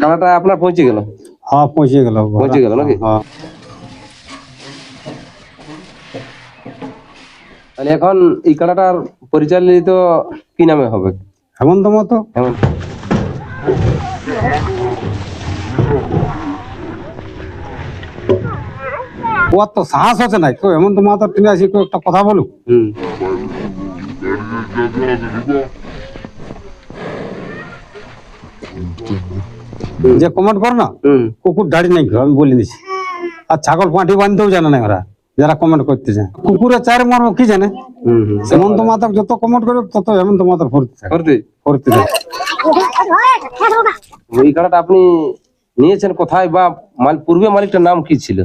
কাড়াটা আপনার পৌঁছে গেল? হ্যাঁ পৌঁছে গেল। পৌঁছে গেল নাকি? হ্যাঁ। তাহলে এখন এই কাড়াটার পরিচালিত কি নামে হবে? হেমন্ত মতো? এমন ওর তো সাহস আছে নাই। কেউ হেমন্ত মাতো টিনে আসি কেউ একটা কথা বলুক? হুম। যে কমেন্ট কর না কুকুর দাড়ি নাই আমি বলে দিছি আর ছাগল পাঁঠি বাঁধতেও জানে না ওরা যারা কমেন্ট করতে যায় কুকুরে চার মারবো কি জানে হুম হুম হেমন্ত মাতাক যত কমেন্ট করবে তত হেমন্ত মাতার ফুর্তি থাকে করতে ফুর্তি থাকে এই কাড়াটা আপনি নিয়েছেন কোথায় বা মাল পূর্বে মালিকটার নাম কি ছিল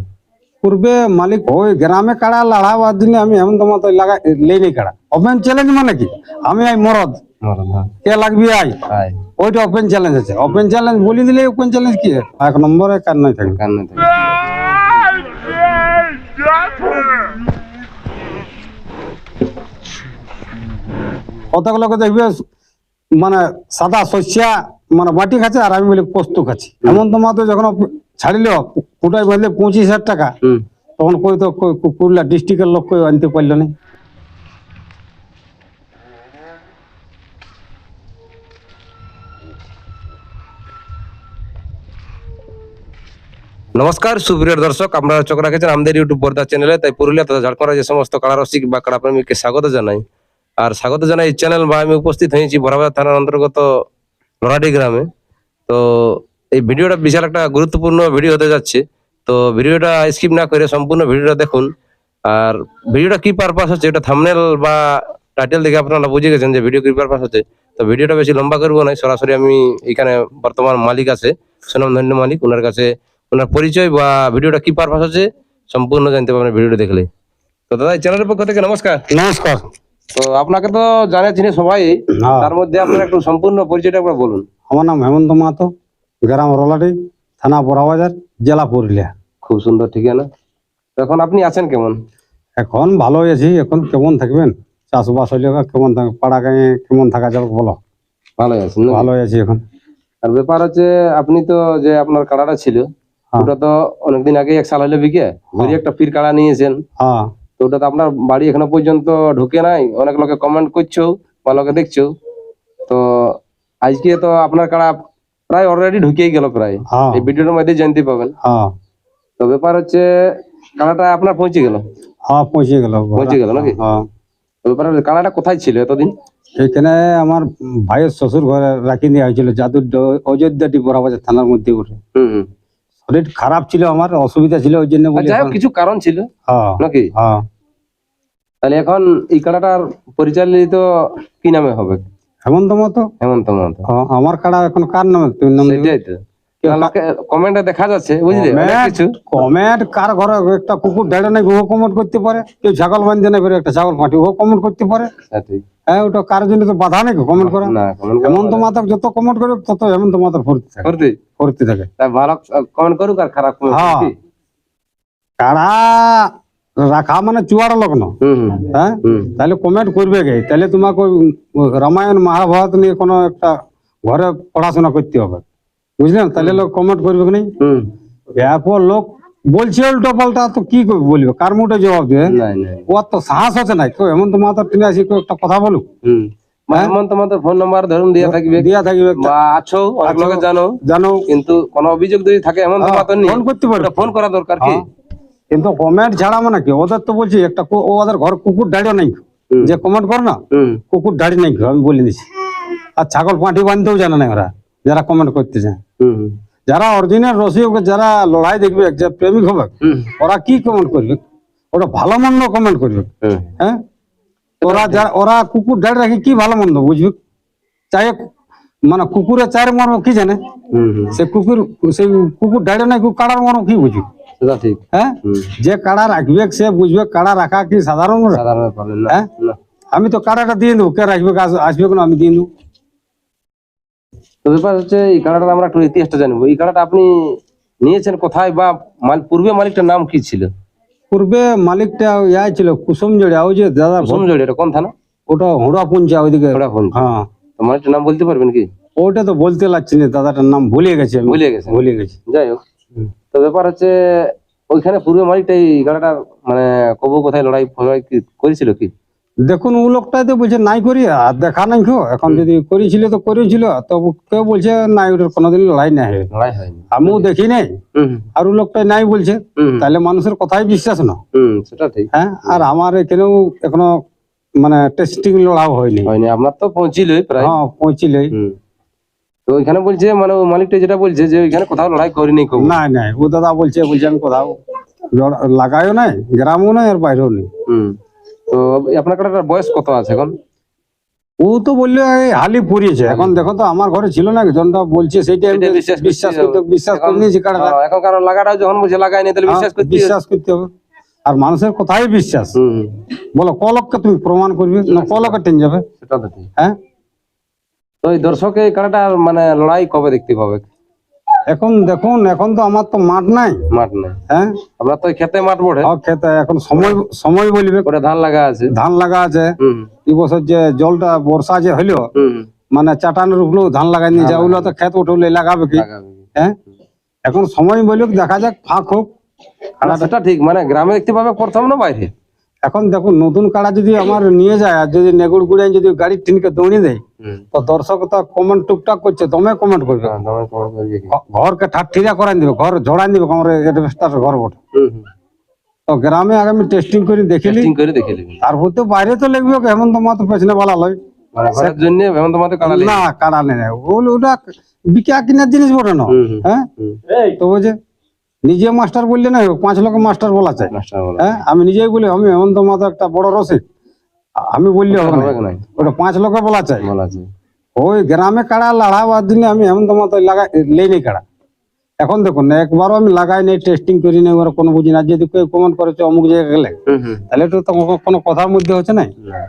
পূর্বে মালিক ওই গ্রামে কাড়া লড়াবার জন্য আমি হেমন্ত মাতা লাগা লেই কাড়া চ্যালেঞ্জ মানে কি আমি আই মরদ কে লাগবি আই আয় ওইটা ওপেন চ্যালেঞ্জ আছে। ওপেন চ্যালেঞ্জ বলি দিলে ওপেন চ্যালেঞ্জ কি? এক নম্বরে কার নাই থাকবে কান্না থেকে? কতক লোকে দেখবে মানে সাদা শস্যা মানে বাটি খাচ্ছে আর আমি বলি পোস্ত খাচ্ছি। এমন তো মাত্র যখন ছাড়িল ফুটাই বাঁধলে পঁচিশ হাজার টাকা তখন কই তো পুরুলিয়া ডিস্ট্রিক্টের লোক কই আনতে পারল না? নমস্কার, সুপ্রিয় দর্শক আমরা চোখ রাখেছেন আমাদের ইউটিউব পর্দা চ্যানেলে, তাই পুরুলিয়া তথা ঝাড়খণ্ডের যে সমস্ত কাড়া রসিক বা কাড়া স্বাগত জানাই। আর স্বাগত জানাই এই চ্যানেল বা আমি উপস্থিত হয়েছি বরাবাজার থানার অন্তর্গত লড়াটি গ্রামে। তো এই ভিডিওটা বিশাল একটা গুরুত্বপূর্ণ ভিডিও হতে যাচ্ছে। তো ভিডিওটা স্কিপ না করে সম্পূর্ণ ভিডিওটা দেখুন। আর ভিডিওটা কি পারপাস হচ্ছে, এটা থামনেল বা টাইটেল দেখে আপনারা বুঝে গেছেন যে ভিডিও কি পারপাস হচ্ছে। তো ভিডিওটা বেশি লম্বা করব না, সরাসরি আমি এখানে বর্তমান মালিক আছে সুনামধন্য মালিক। ওনার কাছে ওনার পরিচয় বা ভিডিওটা কি পারপাস হচ্ছে সম্পূর্ণ জানতে পারবেন ভিডিওটা দেখলে। তো দাদা চ্যানেলের পক্ষ থেকে নমস্কার। নমস্কার। তো আপনাকে তো জানে চিনি সবাই তার মধ্যে আপনার একটু সম্পূর্ণ পরিচয়টা একবার বলুন। আমার নাম হেমন্ত মাহাতো গ্রাম রলাটি থানা বড়াবাজার জেলা পুরুলিয়া। খুব সুন্দর ঠিকানা। এখন আপনি আছেন কেমন? এখন ভালোই আছি এখন কেমন থাকবেন? চাষবাস হইলে কেমন থাকবে পাড়া গাঁয়ে কেমন থাকা যাবে বলো? ভালোই আছেন না? ভালোই আছি এখন। আর ব্যাপার হচ্ছে আপনি তো যে আপনার কাড়াটা ছিল। ওটা তো অনেকদিন আগে এক সাল হলে বিকে। ঘুরি একটা পীর কাড়া নিয়েছেন। হ্যাঁ। তো ওটা তো আপনার বাড়ি এখনও পর্যন্ত ঢুকে নাই। অনেক লোকে কমেন্ট করছ বা লোকে দেখছ। তো আজকে তো আপনার কাড়া প্রায় অলরেডি ঢুকেই গেল প্রায়। হ্যাঁ। এই ভিডিওর মধ্যে জানতে পাবেন। হ্যাঁ। তো ব্যাপার হচ্ছে কাড়াটা আপনার পৌঁছে গেল? হ্যাঁ পৌঁছে গেল। পৌঁছে গেল নাকি? হ্যাঁ। ব্যাপার হচ্ছে কাড়াটা কোথায় ছিল এতদিন? এখানে আমার ভাইয়ের শ্বশুর ঘরে রাখি দেওয়া হয়েছিল যাদুর অযোধ্যাটি বড়াবাজার থানার মধ্যে উঠে হম। শরীর খারাপ ছিল আমার অসুবিধা ছিল ওই জন্য বলি যাই হোক এখন- কিছু কারণ ছিল? হ্যাঁ নাকি? হ্যাঁ। তাহলে এখন এই কাড়াটার পরিচালিত কি নামে হবে? হেমন্ত মতো হেমন্ত মত হ্যাঁ, আমার কাড়া এখন কার নামে? তুমি নাম দিবি? সেটাই তো। কমেন্টে দেখা যাচ্ছে বুঝলে? কিছু। কমেন্ট কার ঘরে একটা কুকুর ডেড়ে নাই ও কমেন্ট করতে পারে? কেউ ছাগল বাঁধতে নাই পারে একটা ছাগল পাঠি ও কমেন্ট করতে পারে? হ্যাঁ, হ্যাঁ ওটা কার জন্য তো বাধা নেই কমেন্ট করা? মাতাক যত কমেন্ট করবে তত মাতার ফুর্তি থাকে। ফুর্তি? থাকে। ভালো কমেন্ট করুক আর খারাপ হ্যাঁ। করুক কি? কাড়া রাখা মানে চুয়াড়া লগ্ন। হ্যাঁ? তাহলে কমেন্ট করবে গে তাহলে তোমাকে রামায়ণ মহাভারত নিয়ে কোনো একটা ঘরে পড়াশোনা করতে হবে। বুঝলেন? তাহলে লোক কমেন্ট করবে কি এরপর লোক বলছে উল্টো পাল্টা তো কি করবে বলবে? কার মুঠে জবাব দেবে? ওর তো সাহস আছে নাই কেউ হেমন্ত মাতা টিনে আসি একটা কথা বলুক। হুম। হেমন্ত মাতার ফোন নাম্বার ধরুন দিয়া থাকবে। দিয়া থাকবে বা আছো অনেক লোকে জানো। জানো। কিন্তু কোনো অভিযোগ যদি থাকে নিয়ে ফোন করতে পারবে ফোন করা দরকার কি? হ্যাঁ। কিন্তু কমেন্ট ছাড়া মানে কি? ওদের তো বলছি একটা ওদের ঘর কুকুর দাঁড়িয়ে নাই। যে কমেন্ট কর না কুকুর দাঁড়িয়ে নাই আমি বলে আর ছাগল পাঁঠি বাঁধতেও জানে না ওরা যারা কমেন্ট করতে চায় যারা অরিজিনাল রসিক যারা লড়াই দেখবে যে প্রেমিক হবে হুম। ওরা কি কমেন্ট করবে? ওরা ভালো মন্দ কমেন্ট করবে। হুম। হ্যাঁ? ওরা যারা ওরা কুকুর দাঁড়িয়ে রাখি কি ভালো মন্দ বুঝবে চাই মানে কুকুরে চার মর্ম কি জানে? হুম হুম। সে কুকুর সেই কুকুর দাঁড়িয়ে নাই কাড়ার মর্ম কি বুঝবে সেটা ঠিক। হ্যাঁ? হুম। যে কাড়া রাখবে সে বুঝবে কাড়া রাখা কি সাধারণ? ব্যাপার? সাধারণ ব্যাপার না। হ্যাঁ? না। আমি তো কাড়াটা দিয়ে দেবো কে রাখবে কে আস- আসবে কেন আমি দিয়ে দেবো। তো ব্যাপার হচ্ছে এই কাড়াটার আমরা একটু ইতিহাসটা জানব। এই কাড়াটা আপনি নিয়েছেন কোথায় বা মাল পূর্বে মালিকটার নাম কি ছিল? পূর্বে মালিকটা ইয়া ছিল কুসুম জড়িয়া ওই যে দাদা এটা কোন থানা? ওটা হুড়া পুঞ্চা ওইদিকে হ্যাঁ। মালিকটার নাম বলতে পারবেন কি? ওটা তো বলতে লাগছি না দাদাটার নাম ভুলে গেছি ভুলে গেছেন। ভুলে গেছি। যাই হোক। তো ব্যাপার হচ্ছে ওইখানে পূর্ব মালিকটা এই গাড়াটা মানে কবু কোথায় লড়াই ফড়াই করেছিল কি? দেখুন ও লোকটাই তো বলছে নাই করি আর দেখা নাই কেউ এখন যদি করেছিল তো করেছিল তো কেউ বলছে নাই ওটার কোনোদিন লড়াই নাই আমিও দেখি নাই। আর ও লোকটাই নাই বলছে। তাহলে মানুষের কথাই বিশ্বাস না। সেটা ঠিক। হ্যাঁ আর আমার এখানেও এখনও মানে টেস্টিং লড়াও হয়নি। হয়নি আপনার তো পৌঁছিলই প্রায়। হ্যাঁ পৌঁছিলেই। হুম। তো ওইখানে বলছে মানে মালিকটা যেটা বলছে যে ওইখানে কোথাও লড়াই করিনি কবু নাই নাই ও দাদা বলছে বলছে আমি কোথাও লাগাইও নাই গ্রামও নাই আর বাইরেও নেই। হুম। তো আপনার কাটার বয়স কত আছে এখন? ও তো বলল হালি পুড়িয়েছে। এখন দেখো তো আমার ঘরে ছিল না জনটা বলছে সেটা বিশ্বাস করতে করে এখন- নিয়েছি কাটাটা হ্যাঁ, এখন কারণ লাগাটা যখন তাহলে বিশ্বাস করতে বিশ্বাস করতে হবে। আর মানুষের কথাই বিশ্বাস। বলো কলককে তুমি প্রমাণ করবে না কলকে টেন যাবে? সেটা তো হ্যাঁ? তো এই দর্শক মানে লড়াই কবে দেখতে পাবে? এখন দেখুন এখন তো আমার তো মাঠ নাই। মাঠ নাই। হ্যাঁ? আপনার তো খেতে মাঠ বড়ে সব খেতে এখন সময় সময় বলবে। করে ধান লাগা আছে। ধান লাগা আছে। এই বছর যে জলটা বর্ষা যে হইল মানে চাটানের উপরেও ধান লাগাই নিয়ে যায় ওগুলো তো খেত উঠলে লাগাবে কি? হ্যাঁ? এখন সময় বলুক দেখা যাক ফাঁক হোক। সেটা ঠিক মানে গ্রামে দেখতে পাবে প্রথম না বাইরে? এখন দেখুন নতুন কাড়া যদি আমার নিয়ে যায় আর যদি নেগুড় গুড়িয়ে যদি গাড়ির টিনকে দৌড়িয়ে দেয় তো দর্শক তো কমেন্ট টুকটাক করছে তুমি কমেন্ট করবে। হ্যাঁ, ঘরকে ঠাট্ঠিরা করাই দিবে ঘর ঝড়াই দিবে আমার এডভেস্টার ঘর বটে। তো গ্রামে আগে আমি টেস্টিং করে দেখিলি। টেস্টিং করে দেখে নেবেন তারপর তো বাইরে তো লিখবে হেমন্ত মাতো পেছনে বলা লয়। মানে না কাড়া নেই ওটা বিকা কিনার জিনিস বটে না। হ্যাঁ? তো বলছে নিজে মাস্টার বললে না পাঁচ লক্ষ মাস্টার বলা চাই হ্যাঁ আমি নিজেই বলি আমি হেমন্ত মাতো একটা বড় রসিক। আমি বললে হবে না। ওটা পাঁচ লক্ষ বলা চাই ওই গ্রামে কাড়া লাড়াবার জন্য আমি হেমন্ত মাতো লাগাই লেই নি কাড়া। এখন দেখুন একবারও আমি লাগাই নাই টেস্টিং করি নাই ওরা কোনো বুঝি না। যদি কেউ কমেন্ট করেছে অমুক জায়গায় গেলে তাহলে তো কোনো কথার মধ্যে হচ্ছে না না।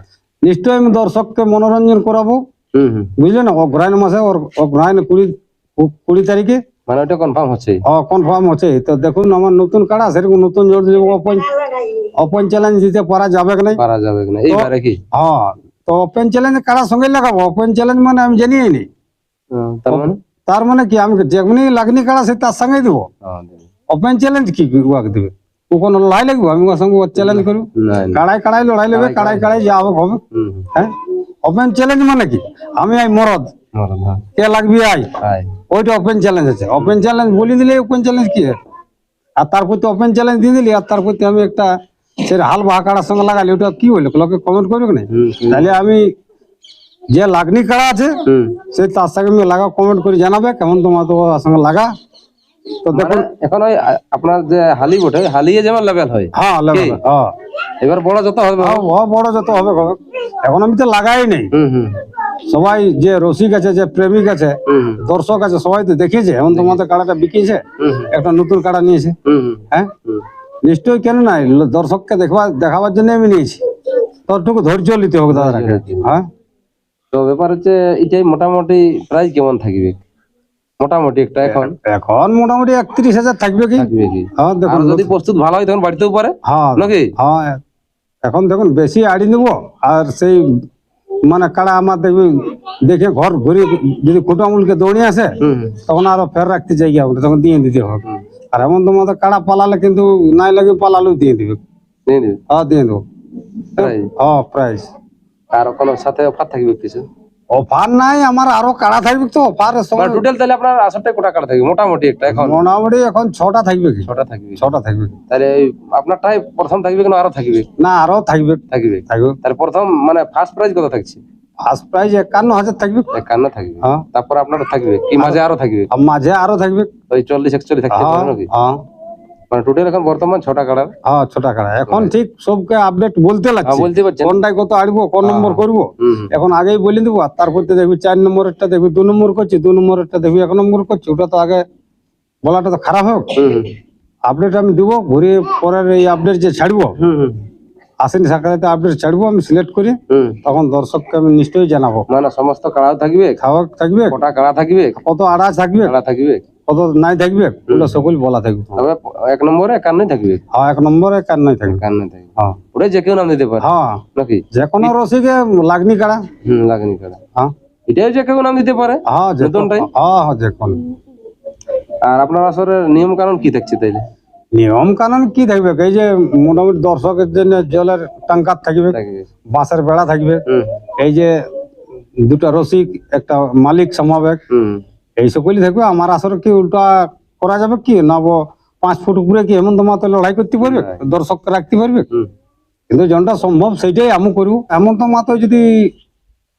নিশ্চয়ই আমি দর্শককে মনোরঞ্জন করাবো। হুম হুম। বুঝলে না অগ্রহায়ণ মাসে ওর অগ্রহায়ণ কুড়ি কুড়ি তারিখে মানে ওটা কনফার্ম হচ্ছে। কনফার্ম হচ্ছে। তো দেখুন আমার নতুন কাড়া সেরকম নতুন জোর দিয়ে ওপেন ওপেন চ্যালেঞ্জ দিতে পারা যাবে কি নাই? পারা যাবে না এইবারে কি? হ্যাঁ তো ওপেন চ্যালেঞ্জ কাড়ার সঙ্গে লাগাবো? ওপেন চ্যালেঞ্জ মানে আমি নি। তার মানে? তার মানে কি? আমি যেমনি লাগনি কাড়া সে তার সঙ্গে দিব। হ্যাঁ, ওপেন চ্যালেঞ্জ কি উহাকে দেবে? ও কোনো লড়াই লাগবে? আমি ওর সঙ্গে চ্যালেঞ্জ করব? না না। কাড়াই কাড়াই লড়াই নেবে কাড়াই কাড়াই। যা হবে হ্যাঁ? ওপেন চ্যালেঞ্জ মানে কি? আমি আই মরদ। কে লাগবি আই? ওইটা ওপেন চ্যালেঞ্জ আছে। ওপেন চ্যালেঞ্জ বলে দিলে ওপেন চ্যালেঞ্জ কি? আর তার প্রতি ওপেন চ্যালেঞ্জ দিয়ে দিলি আর তার প্রতি আমি একটা সে হাল বাহা কাড়ার সঙ্গে লাগালি ওটা কি হইল? লোকে কমেন্ট করবে না? তাহলে আমি যে লাগনি কাড়া আছে সে তার সঙ্গে আমি লাগা কমেন্ট করে জানাবে কেমন তোমার তো সঙ্গে লাগা। তো দেখুন মানে এখন ওই আপনার যে হালি বটে হালিয়ে যেমন লেভেল হয়। হ্যাঁ লাগবে হ্যাঁ এবার বড় যত হবে হ্যাঁ, বড় যত হবে। এখন আমি তো লাগাই নেই। সবাই যে রসিক আছে যে প্রেমিক আছে দর্শক আছে সবাই তো দেখেছে এখন তোমাদের কাড়াটা বিকিয়েছে একটা নতুন কাড়া নিয়েছে। হ্যাঁ? নিশ্চয়ই কেন নাই? দর্শককে দেখবা দেখাবার জন্য আমি নিয়েছি। তোরটুকু ধৈর্য নিতে হবে দাদা হ্যাঁ? তো ব্যাপার হচ্ছে এটাই মোটামুটি প্রাইস কেমন থাকবে? মোটামুটি একটা এখন। এখন মোটামুটি একত্রিশ হাজার থাকবে কি? থাকবে কি? হ্যাঁ দেখুন যদি প্রস্তুত ভালো হয় তখন বাড়িতেও পারে? হ্যাঁ নাকি? হ্যাঁ। এখন দেখুন বেশি আড়ি নেব আর সেই মানে কাড়া আমার দেখবি দেখে ঘর ঘুরে যদি কুটামুলকে দৌড়ে আসে তখন আরও ফের রাখতে চাই হবে তখন দিয়ে দিতে হবে। আর এমন তোমাদের কাড়া পালালে কিন্তু নাই লাগে পালালেও দিয়ে দিবে। হ্যাঁ দিয়ে দেবো। হ্যাঁ প্রাইস আর কোনো সাথে অফার থাকবে কিছু? অফার নাই আমার আরও কাড়া থাকবে তো মানে টোটাল তাহলে আপনার আসরটা কোটা কাটা থাকবে? মোটামুটি একটা এখন? মোটামুটি এখন ছটা থাকবে কি? ছটা থাকবে। ছটা থাকবে। তাহলে আপনারটাই প্রথম থাকবে কেন আরও থাকবে? না আরও থাকবে। থাকবে। থাকবে। তাহলে প্রথম মানে ফার্স্ট প্রাইজ কত থাকছে? ফার্স্ট প্রাইজ একান্ন হাজার থাকবে। একান্ন থাকবে। হ্যাঁ। তারপর আপনার থাকবে কি মাঝে আরও থাকবে? আর মাঝে আরও থাকবে। ওই চল্লিশ একচল্লিশ হ্যাঁ নাকি? হ্যাঁ। মানে টোটাল এখন বর্তমান ছটা হ্যাঁ ছোটা কাড়া এখন ঠিক সবকে আপডেট বলতে হ্যাঁ লাগছে। বলতে কোনটায় কত আড়বো কোন নম্বর করব? হুম, এখন আগেই বলে দেবো আর তারপর তো দেখবি চার নম্বরেরটা দেখবি দু নম্বর করছি দু নম্বরেরটা দেখবি এক নম্বর করছি ওটা তো আগে বলাটা তো খারাপ হোক। আপডেট আমি দিব ঘুরে পরের এই আপডেট যে ছাড়বো আসেনি সাকারাতে আপডেট ছাড়বো আমি সিলেক্ট করে তখন দর্শককে আমি নিশ্চয়ই জানাব। মানে সমস্ত কাড়াও থাকবে। খাওয়া থাকবে কটা কাড়া থাকবে? কত আড়া থাকবে? কাড়া থাকবে। কত নাই থাকবে? ওগুলো সকল বলা থাকবে। তবে এক নম্বরে একান্নই থাকবে? হ্যাঁ এক নম্বরে কার নাই থাকবে। একান্নই থাকবে। হ্যাঁ। ওটা যে কেউ নাম দিতে পারে। হ্যাঁ। নাকি? যে কোনো রসিকে লাগনি কাড়া। হুম লাগেনি কাড়া। হ্যাঁ। এটাও যে কেউ নাম দিতে পারে? হ্যাঁ যে নতুনটাই? হ্যাঁ হ্যাঁ যে কোন। আর আপনার আসলে নিয়ম কানুন কি থাকছে তাইলে? নিয়ম কানুন কি থাকবে? এই যে মোটামুটি দর্শকের জন্য জলের টাঙ্কার থাকবে। বাঁশের বেড়া থাকবে। এই যে দুটা রসিক একটা মালিক সমাবেক হুম এই সকলই থাকবে আমার আসলে কি উল্টা করা যাবে কি? না বো পাঁচ ফুট উপরে কি হেমন্ত মাতো লড়াই করতে পারবে? দর্শককে রাখতে পারবে? কিন্তু যেটা সম্ভব সেইটাই আমি করব। হেমন্ত মাতো যদি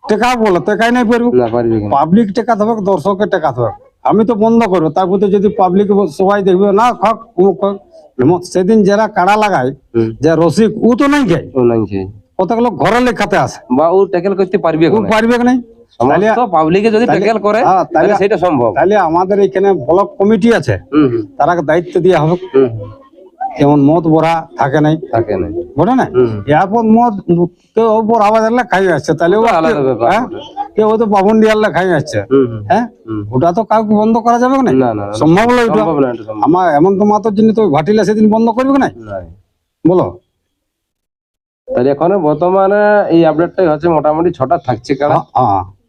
টেকা বলো টেকাই নাই পারব। না পাবলিক টেকাতে হবে দর্শকের টেকাতে হবে আমি তো বন্ধ করব তার প্রতি যদি পাবলিক সবাই দেখবে না খক অমুক খাক সেদিন যারা কাড়া লাগায় যে রসিক ও তো নাই খায় ও নাই খেয়ে। কতক লোক ঘরে লেখাতে আসে বা ও ট্যাকেল করতে পারবে পারবে তাহলে সমস্ত পাবলিকে যদি ট্যাকেল করে হ্যাঁ, তাহলে তাহলে- সেটা সম্ভব। তাহলে আমাদের এখানে ব্লক কমিটি আছে। তারা দায়িত্ব দেওয়া হবে। যেমন মদ ভরা থাকে নাই। থাকে না? বুঝে না এরপর মদ কেউ আওয়াজ আনলে খাই আসছে তাহলে আলাদা ব্যাপার হ্যাঁ? কেউ খাই আসছে হ্যাঁ? ওটা তো কাউকে বন্ধ করা যাবে না। সম্ভব না আমার এমন তো মাত্র জন্য তো ঘাটিলে সেদিন বন্ধ করবে না বলো। তাহলে এখন বর্তমানে এই আপডেটটাই হচ্ছে মোটামুটি ছটা থাকছে কারণ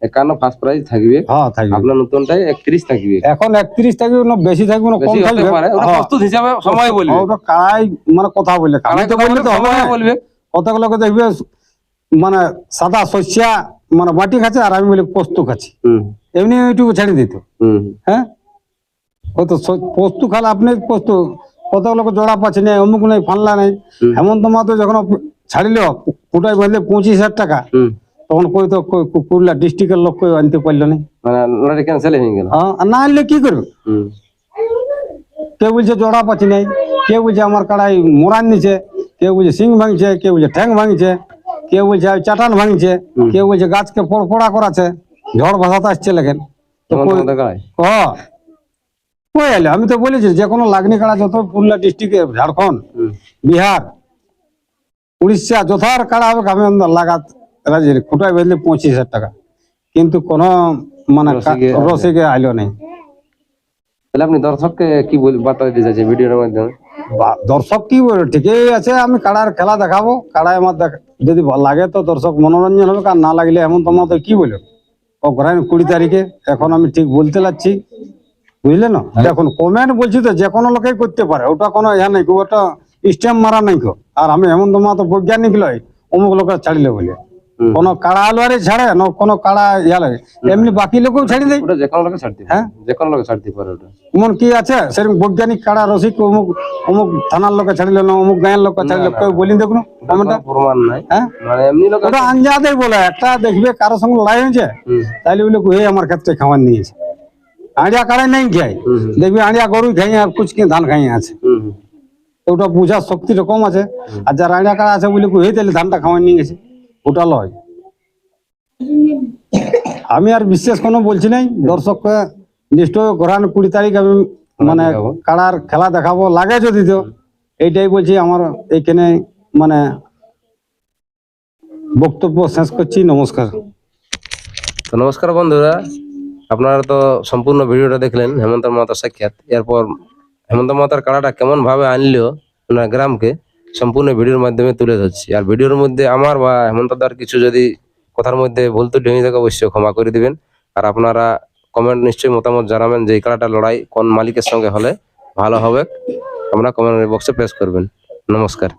একান্ন ফার্স্ট প্রাইজ থাকবে। হ্যাঁ থাকবে। আপনার নতুনটাই একত্রিশ থাকবে। এখন একত্রিশ থাকবে না বেশি থাকবে না কম থাকবে? হ্যাঁ। প্রস্তুত হিসাবে সময় বলবে। ওটা কারাই মানে কথা কারাই তো বলবে, তো। সময় বলবে। দেখবে মানে সাদা শস্যা মানে বাটি খাচ্ছে আর আমি বলি পোস্ত খাচ্ছি। এমনি ইউটিউবে ছেড়ে দিত। হুম। হ্যাঁ? ও তো পোস্ত খালে আপনি পোস্ত কত লোক জোড়া পাচ্ছে না অমুক নাই ফানলা নাই। হুম। হেমন্ত মাতো যখন ছাড়িল পুটাই বাঁধলে পঁচিশ হাজার টাকা। তখন কই তো পুরুলিয়া ডিস্ট্রিক্টের লোক কই আনতে পারল না? মানে লড়াই ক্যান্সেল হয়ে গেল। হ্যাঁ না আনলে কি করবে? কেউ বলছে জোড়া পাচ্ছি নাই কেউ বলছে আমার কাড়াই মোরান নিছে কেউ বলছে সিং ভাঙছে কেউ বলছে ঠ্যাং ভাঙছে কেউ বলছে চাটান ভাঙছে কেউ বলছে গাছকে পড়পড়া করাছে ঝড় ভাসাতে আসছে লেখেন। কই- এলে আমি তো বলেছি যে কোনো লাগনি কাড়া যত পুরুলিয়া ডিস্ট্রিক্টে ঝাড়খণ্ড হুম। বিহার উড়িষ্যা যথার কাড়া হবে আমি আমরা খুঁটাই বেঁধলে পঁচিশ হাজার টাকা। কিন্তু কোন মানে রসিকে- আইলো। নেই। তাহলে আপনি দর্শককে কি বল বার্তা দিতে চাইছেন ভিডিওর মাধ্যমে? দর্শক কি বলে ঠিকই আছে আমি কাড়ার খেলা দেখাবো। কাড়ায় আমার যদি ভালো লাগে তো দর্শক মনোরঞ্জন হবে আর না লাগলে এমন তোমার তো কি বলো অগ্রহায়ণ কুড়ি তারিখে এখন আমি ঠিক বলতে লাগছি বুঝলে না? দেখুন কমেন্ট বলছি তো যে কোনো লোকেই করতে পারে। ওটা কোনো ইয়া নাই ওটা স্ট্যাম্প মারা নাই কো আর আমি এমন তোমার তো বৈজ্ঞানিক লয় অমুক লোকের ছাড়িলে বলে। কোনো কাড়া আলোয়ারে ছাড়ে না কোনো কাড়া ইয়া লাগে এমনি বাকি লোকেও ছাড়ি দেয়। ওটা যে কোনো লোকে ছাড়তে হ্যাঁ? যে কোনো লোকে ছাড়তে পারে ওটা। এমন কি আছে? সেরকম বৈজ্ঞানিক কাড়া রসিক অমুক অমুক থানার লোকে ছাড়িল না অমুক গাঁয়ের লোকে ছাড়িল কেউ বলি দেখুন কোনো প্রমাণ নাই। হ্যাঁ? মানে এমনি লোক ওটা আঞ্জাদে বলে একটা দেখবে কারও সঙ্গে লড়াই হয়েছে তাইলে বলে এই আমার ক্ষেত্রে খাবার নিয়েছে আড়িয়া কাড়াই নাই খাই দেখবি আড়িয়া গরু খাই আর কুচ কি ধান খাই আছে। ওটা বোঝার শক্তিটা কম আছে। আর যার আড়িয়া কাড়া আছে বলে এই তাহলে ধানটা খাওয়াই নিয়ে গেছে ওটা লয় আমি আর বিশেষ কোনো বলছি নাই দর্শককে নিশ্চয় ঘোরান কুড়ি তারিখ আমি মানে। কাড়ার খেলা দেখাবো লাগে যদি তো। এইটাই বলছি আমার এইখানে মানে বক্তব্য শেষ করছি নমস্কার। তো নমস্কার বন্ধুরা আপনারা তো সম্পূর্ণ ভিডিওটা দেখলেন হেমন্ত মাতার সাক্ষাৎ। এরপর হেমন্ত মাতার কাড়াটা কেমন ভাবে আনলো ওনার গ্রামকে সম্পূর্ণ ভিডিওর মাধ্যমে তুলে ধরছি। আর ভিডিওর মধ্যে আমার বা হেমন্ত দার কিছু যদি কথার মধ্যে ভুল তো ঢেঙে থাকে, অবশ্যই ক্ষমা করে দিবেন। আর আপনারা কমেন্ট নিশ্চয়ই মতামত জানাবেন যে এই খেলাটা লড়াই কোন মালিকের সঙ্গে হলে ভালো হবে। আপনারা কমেন্ট বক্সে প্রেস করবেন। নমস্কার।